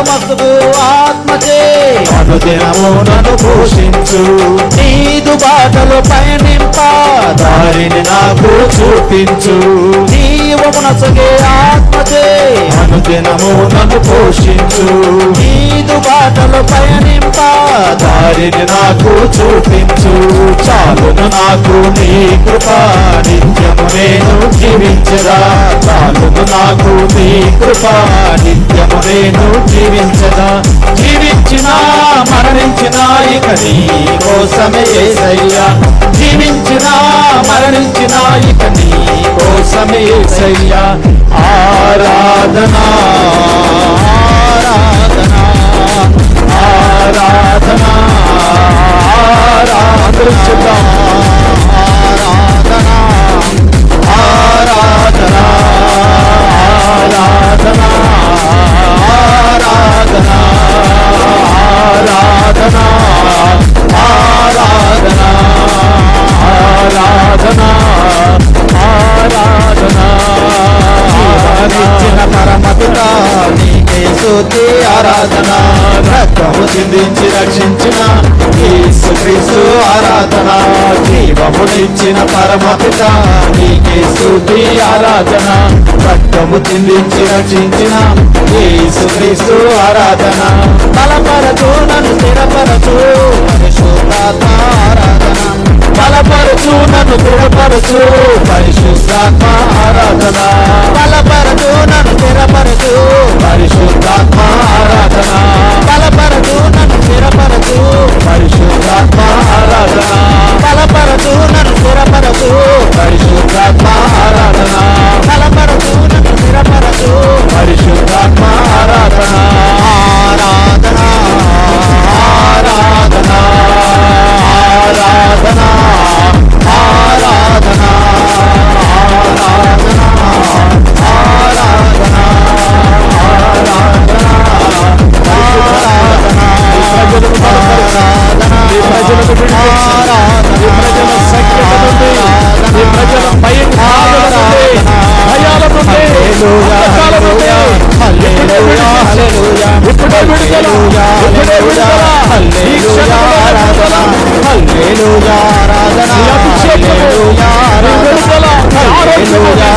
పరమతుడు ఆత్మచే. అనుదినము నన్ను పోషించు. నీదు బాటలు పయనింప. దారిని నాకు చూపించు. జీవమునసగే ఆత్మచే. అనుదినము నన్ను పోషించు. నీదు బాటలు పయనింప. దారిని నాకు చూపించు. చాలును నాకు నీ కృప నిత్యము నేను జీవించదా చాలును నాకు నీ కృప నిత్యము నేను జీవించదా? జీవించినా మరణించినా ఇక నీ కోసమే ఏసయ్యా. జీవించినా మరణించినా ఇక నీ కోసమే ఏసయ్యా. ఆరాధనా చిందించి రక్షించిన క్రీస్తు ఆరాధన. జీవమునిచ్చిన పరమపిత నీకే స్థుతి ఆరాధన. రక్తము చిందించి రక్షించిన యేసు క్రీస్తు ఆరాధన. బలపరచు నన్ను స్థిరపరచు పరిశుద్ధాత్మ ఆరాధన. బలపరచు నన్ను స్థిరపరచు. ప్రజలకు విడిపించండి. ఈ ప్రజల నుండి, ఈ ప్రజల భయం బాధల నుండి, భయాల నుండి, ఇప్పుడే విడుదల, ఇప్పుడే విడుదల, ఇప్పుడే విడుదల, ఈ క్షణంలో విడుదల. ఈ అభిషేకము, ఈ విడుదల, ఈ ఆరోగ్యము, ఈ స్వస్థత, ఇప్పుడే